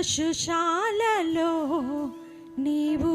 పశుశాలలో నీవు